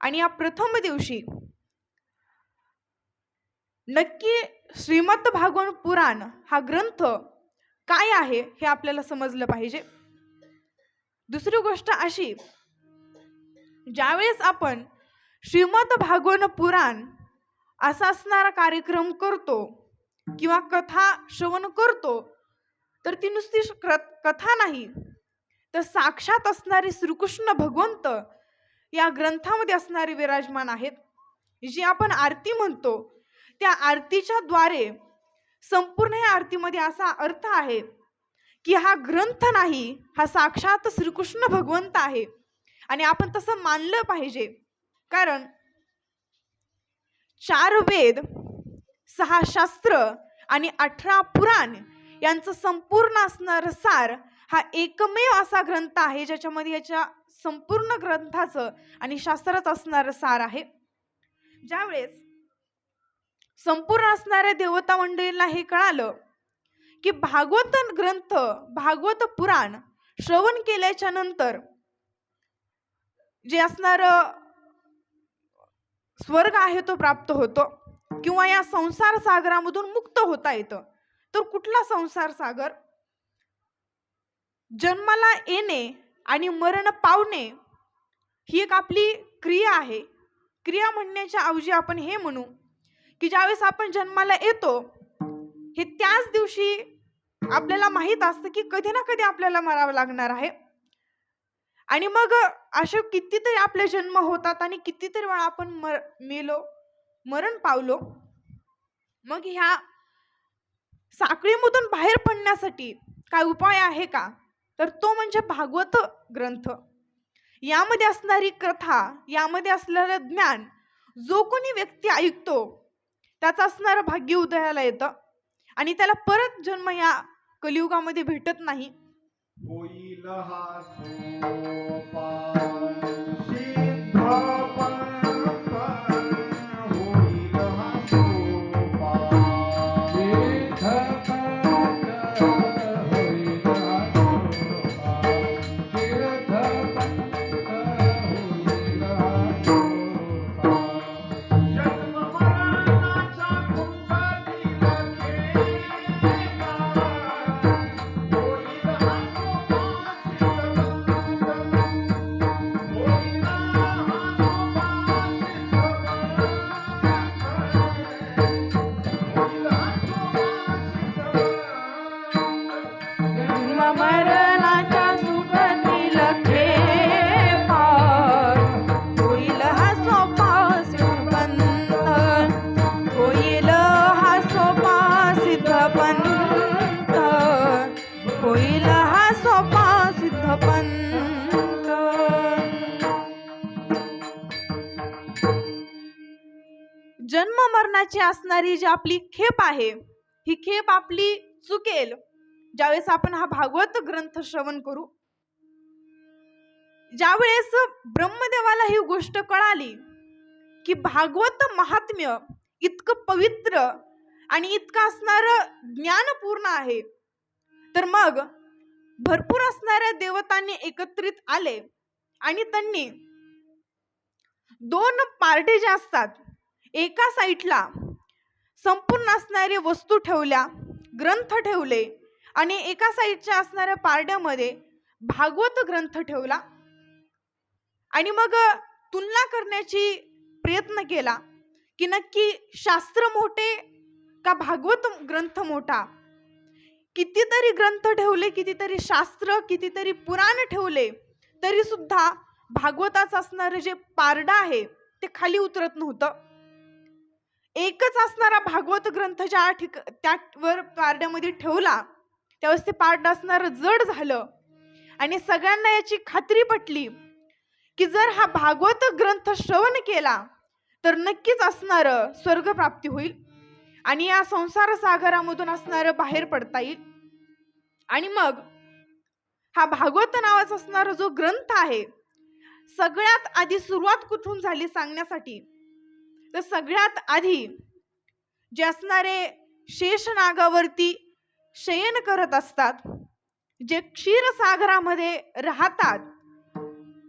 आणि या प्रथम दिवशी नक्की श्रीमद भागवत पुराण हा ग्रंथ काय आहे हे आपल्याला समजलं पाहिजे. दुसरी गोष्ट अशी ज्यावेळेस आपण श्रीमद भागवन पुराण असा असणारा कार्यक्रम करतो किंवा कथा श्रवण करतो तर ती नुसती कथा नाही तर साक्षात असणारे श्रीकृष्ण भगवंत या ग्रंथामध्ये असणारे विराजमान आहेत. जी आपण आरती म्हणतो त्या आरतीच्या द्वारे संपूर्ण या आरतीमध्ये असा अर्थ आहे की हा ग्रंथ नाही हा साक्षात श्रीकृष्ण भगवंत आहे. आणि आपण तसं मानलं पाहिजे. कारण चार वेद सहा शास्त्र आणि अठरा पुराण यांचं संपूर्ण असणारं सार हा एकमेव असा ग्रंथ आहे ज्याच्यामध्ये याच्या संपूर्ण ग्रंथाचं आणि शास्त्राचं असणारं सार आहे. ज्यावेळेस संपूर्ण असणाऱ्या देवता मंडळींना हे कळालं की भागवत ग्रंथ भागवत पुराण श्रवण केल्याच्यानंतर जे असणार स्वर्ग आहे तो प्राप्त होतो किंवा या संसार सागरामधून मुक्त होता येतं. तर कुठला संसार सागर? जन्माला येणे आणि मरण पावणे ही एक आपली क्रिया आहे. क्रिया म्हणण्याच्या ऐवजी आपण हे म्हणू की ज्यावेळेस आपण जन्माला येतो हे त्याच दिवशी आपल्याला माहीत असतं की कधी ना कधी आपल्याला मरावं लागणार आहे. आणि मग असे कितीतरी आपले जन्म होतात आणि कितीतरी वेळा आपण मर मेलो मरण पावलो. मग ह्या साखळीमधून बाहेर पडण्यासाठी काय उपाय आहे का? तर तो म्हणजे भागवत ग्रंथ. यामध्ये असणारी कथा यामध्ये असलेलं ज्ञान जो कोणी व्यक्ती ऐकतो त्याचं असणारं भाग्य उदयाला येतं. आणि त्याला परत जन्म या कलियुगामध्ये भेटत नाही. जन्म असणारी जी आपली खेप आहे ही खेप आपली चुकेल. ज्यावेळेस आपण हा भागवत ग्रंथ श्रवण करू ज्यावेळेस ब्रह्मदेवाला ही गोष्ट कळाली की भागवत महात्म्य इतकं पवित्र आणि इतकं असणार ज्ञानपूर्ण आहे तर मग भरपूर असणाऱ्या देवतांनी एकत्रित आले आणि त्यांनी दोन पार्टे ज्या असतात एका साईटला संपूर्ण असणारे वस्तू ठेवल्या ग्रंथ ठेवले आणि एका साईडच्या असणाऱ्या पारड्यामध्ये भागवत ग्रंथ ठेवला आणि मग तुलना करण्याची प्रयत्न केला की नक्की शास्त्र मोठे का भागवत ग्रंथ मोठा? कितीतरी ग्रंथ ठेवले कितीतरी शास्त्र कितीतरी पुराण ठेवले तरी सुद्धा भागवताचं असणारं जे पारडं आहे ते खाली उतरत नव्हतं. असणारा भागवत ग्रंथ ज्या ठिक त्यावर पारड्यामध्ये ठेवला त्यावेळेस ते पारड असणारं जड झालं. आणि सगळ्यांना याची खात्री पटली की जर हा भागवत ग्रंथ श्रवण केला तर नक्कीच असणारं स्वर्गप्राप्ती होईल आणि या संसार सागरामधून असणारं बाहेर पडता येईल. आणि मग हा भागवत नावाचा असणारा जो ग्रंथ आहे सगळ्यात आधी सुरुवात कुठून झाली सांगण्यासाठी? तर सगळ्यात आधी जे असणारे शेषनागावरती शयन करत असतात जे क्षीरसागरामध्ये राहतात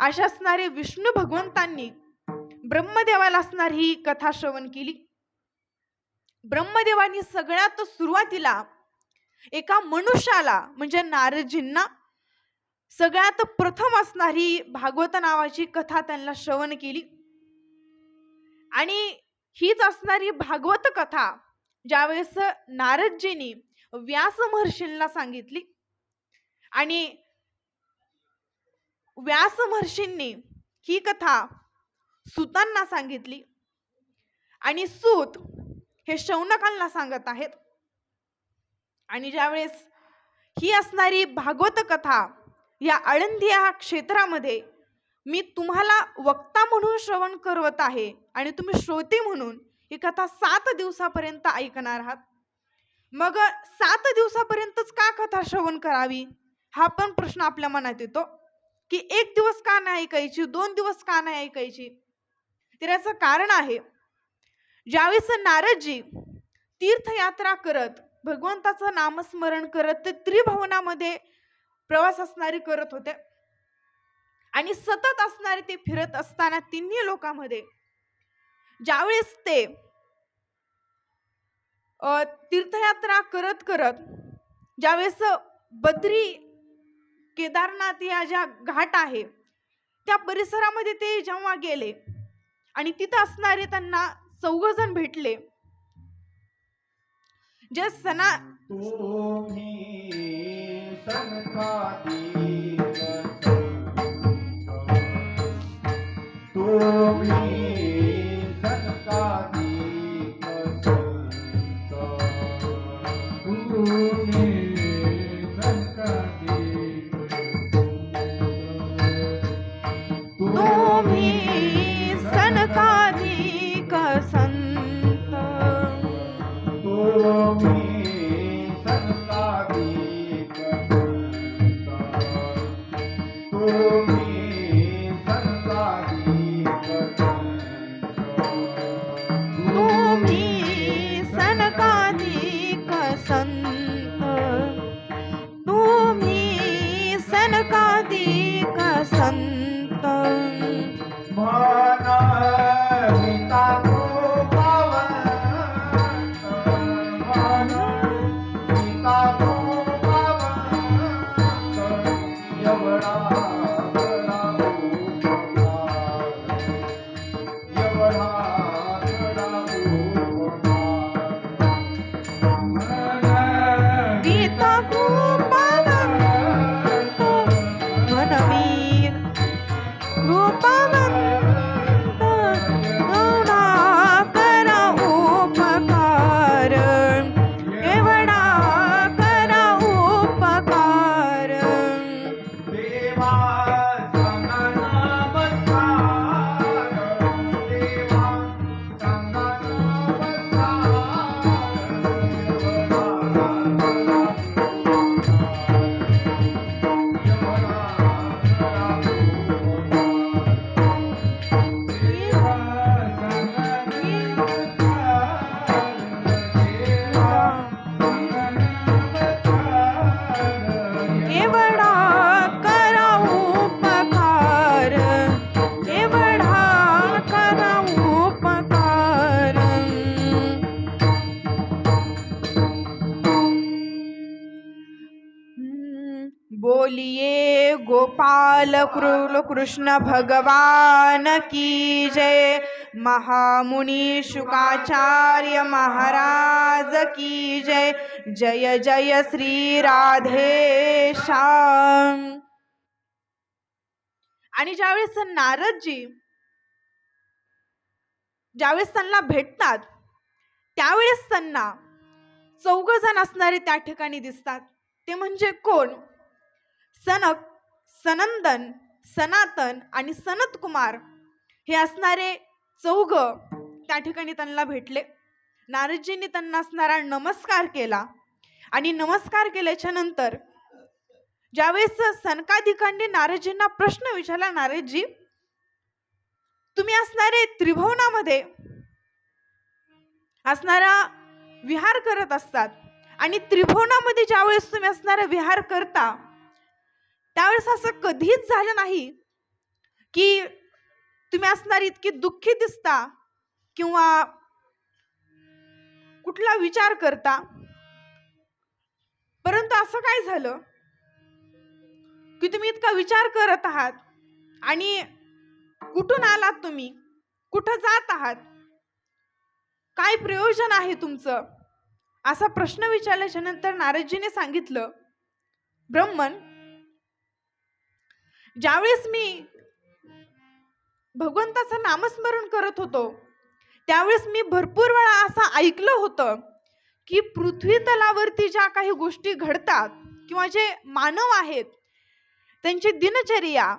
अशा असणारे विष्णू भगवंतांनी ब्रह्मदेवाला असणारी ही कथा श्रवण केली. ब्रह्मदेवानी सगळ्यात सुरुवातीला एका मनुष्याला म्हणजे नारदजींना सगळ्यात प्रथम असणारी भागवत नावाची कथा त्यांना श्रवण केली. आणि हीच असणारी भागवत कथा ज्यावेळेस नारदजींनी व्यास महर्षींना सांगितली. आणि व्यास महर्षींनी ही कथा सुतांना सांगितली. आणि सूत हे शौनकांना सांगत आहेत. आणि ज्यावेळेस ही असणारी भागवत कथा या आळंदी या क्षेत्रामध्ये मी तुम्हाला वक्ता म्हणून श्रवण करवत आहे आणि तुम्ही श्रोते म्हणून ही कथा सात दिवसापर्यंत ऐकणार आहात. मग सात दिवसापर्यंतच का कथा श्रवण करावी? हा पण प्रश्न आपल्या मनात येतो. की एक दिवस का नाही ऐकायची? दोन दिवस का नाही ऐकायची? तर याचं कारण आहे ज्यावेळेस नारदजी तीर्थयात्रा करत भगवंताचं नामस्मरण करत ते त्रिभुवनामध्ये प्रवास असणारी करत होते. आणि सतत असणारे ते फिरत असताना तिन्ही लोकांमध्ये ज्यावेळेस ते तीर्थयात्रा करत करत ज्यावेळेस बद्री केदारनाथ या ज्या घाट आहे त्या परिसरामध्ये ते जेव्हा गेले आणि तिथं असणारे त्यांना चौघजण भेटले जे सना गोपाल कृष्ण भगवान की जय। महामुनि शुकाचार्य महाराज की जय। जय जय श्री राधे श्याम। आणि ज्यावेळेस नारदजी ज्यावेळेस त्यांना भेटतात त्यावेळेस त्यांना चौघ जण असणारे त्या ठिकाणी दिसतात. ते म्हणजे कोण? सनक सनंदन सनातन आणि सनत कुमार हे असणारे चौघ त्या ठिकाणी त्यांना भेटले. नारदजींनी त्यांना असणारा नमस्कार केला आणि नमस्कार केल्याच्यानंतर ज्यावेळेस सनकाधिकांनी नारदजींना प्रश्न विचारला नारदजी तुम्ही असणारे त्रिभुवनामध्ये असणारा विहार करत असतात आणि त्रिभुवनामध्ये ज्यावेळेस तुम्ही असणारा विहार करता त्यावेळेस असं कधीच झालं नाही की तुम्ही असणार इतकी दुःखी दिसता किंवा कुठला विचार करता. परंतु असं काय झालं की तुम्ही इतका विचार करत आहात आणि कुठून आलात तुम्ही? कुठं जात आहात? काय प्रयोजन आहे तुमचं? असा प्रश्न विचारल्याच्या नंतर नारदजीने सांगितलं ब्रह्मन ज्यावेळेस मी भगवंताचं नामस्मरण करत होतो त्यावेळेस मी भरपूर वेळा असं ऐकलं होतं की पृथ्वी तलावरती ज्या काही गोष्टी घडतात किंवा जे मानव आहेत त्यांची दिनचर्या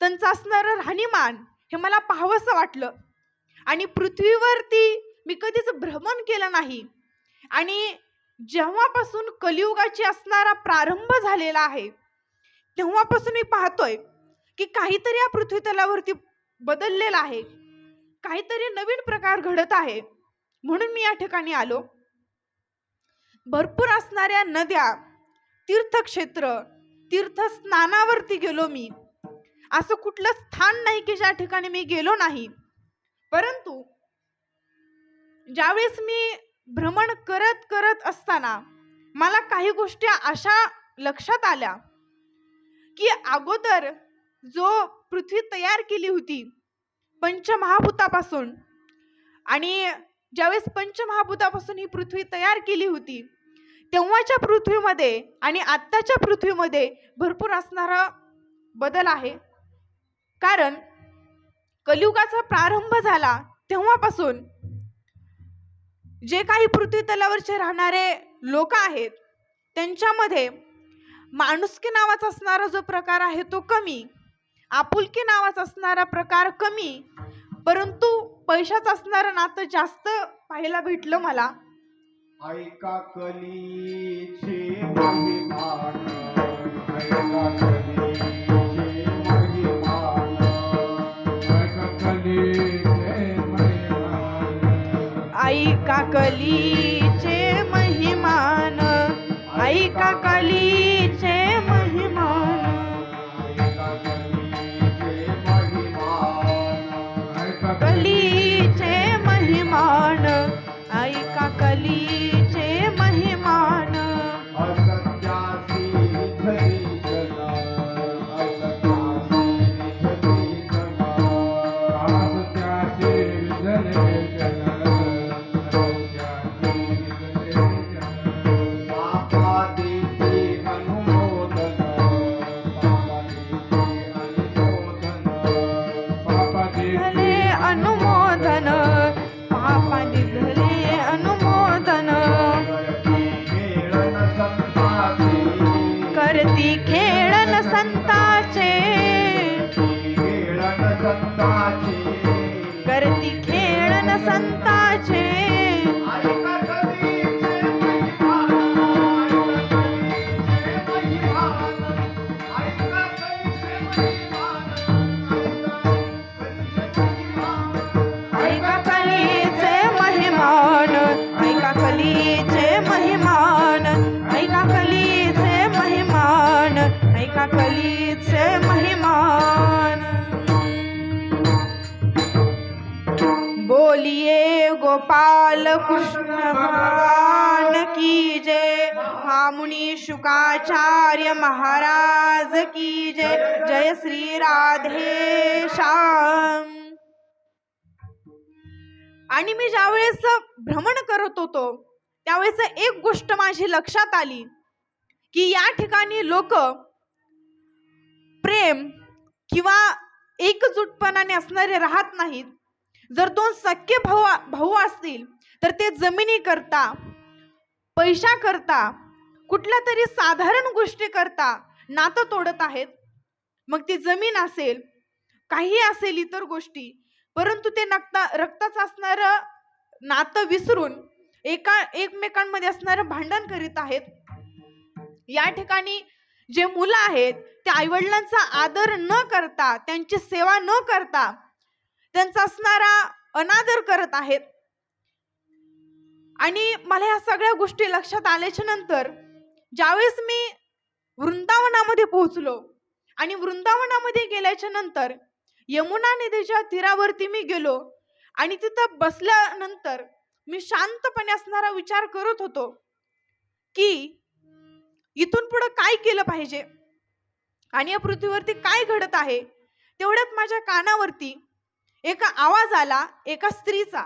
त्यांचं असणारं राहणीमान हे मला पाहावंसं वाटलं. आणि पृथ्वीवरती मी कधीच भ्रमण केलं नाही. आणि जेव्हापासून कलियुगाची असणारा प्रारंभ झालेला आहे तेव्हापासून मी पाहतोय की काहीतरी या पृथ्वी तलावरती बदललेलं आहे. काहीतरी नवीन प्रकार घडत आहे. म्हणून मी या ठिकाणी आलो. भरपूर असणाऱ्या नद्या तीर्थक्षेत्र तीर्थस्नानावरती गेलो मी. असं कुठलं स्थान नाही की ज्या ठिकाणी मी गेलो नाही. परंतु ज्यावेळेस मी भ्रमण करत करत असताना मला काही गोष्टी अशा लक्षात आल्या. की अगोदर जो पृथ्वी तयार केली होती पंचमहाभूतापासून आणि ज्यावेळेस पंचमहाभूतापासून ही पृथ्वी तयार केली होती तेव्हाच्या पृथ्वीमध्ये आणि आत्ताच्या पृथ्वीमध्ये भरपूर असणारा बदल आहे. कारण कलियुगाचा प्रारंभ झाला तेव्हापासून जे काही पृथ्वी तलावरचे राहणारे लोक आहेत त्यांच्यामध्ये माणुसकी नावाचा असणारा जो प्रकार आहे तो कमी. आपुलकी नावाचा असणारा प्रकार कमी. परंतु पैशाचं असणारं नातं जास्त पाहायला भेटलं मला. ऐका कलीचे महिमान आई काकलीचे गोपाल कृष्ण भगवान की जय। महामुनि शुकाचार्य महाराज की जय। जय श्री राधे श्याम। आणि मी ज्यावेळेस भ्रमण करत होतो त्यावेळेस एक गोष्ट माझी लक्षात आली की या ठिकाणी लोक प्रेम किंवा एकजुटपणाने असणारे राहत नाहीत. जर दोन सख्खे भाऊ भाऊ असतील तर ते जमिनी करता पैशा करता कुठल्या तरी साधारण गोष्टी करता नातं तोडत आहेत. मग ती जमीन असेल काही असेल इतर गोष्टी परंतु ते नक्ता रक्ताच असणारं नातं विसरून एका एकमेकांमध्ये असणारं भांडण करीत आहेत. या ठिकाणी जे मुलं आहेत ते आईवडिलांचा आदर न करता त्यांची सेवा न करता त्यांचा असणारा अनादर करत आहेत. आणि मला या सगळ्या गोष्टी लक्षात आल्याच्यानंतर ज्यावेळेस मी वृंदावनामध्ये पोहोचलो आणि वृंदावनामध्ये गेल्याच्यानंतर यमुना नदीच्या तीरावरती मी गेलो आणि तिथं बसल्यानंतर मी शांतपणे असणारा विचार करत होतो की इथून पुढे काय केलं पाहिजे? आणि या पृथ्वीवरती काय घडत आहे? तेवढ्यात माझ्या कानावरती एका आवाज आला एका स्त्रीचा.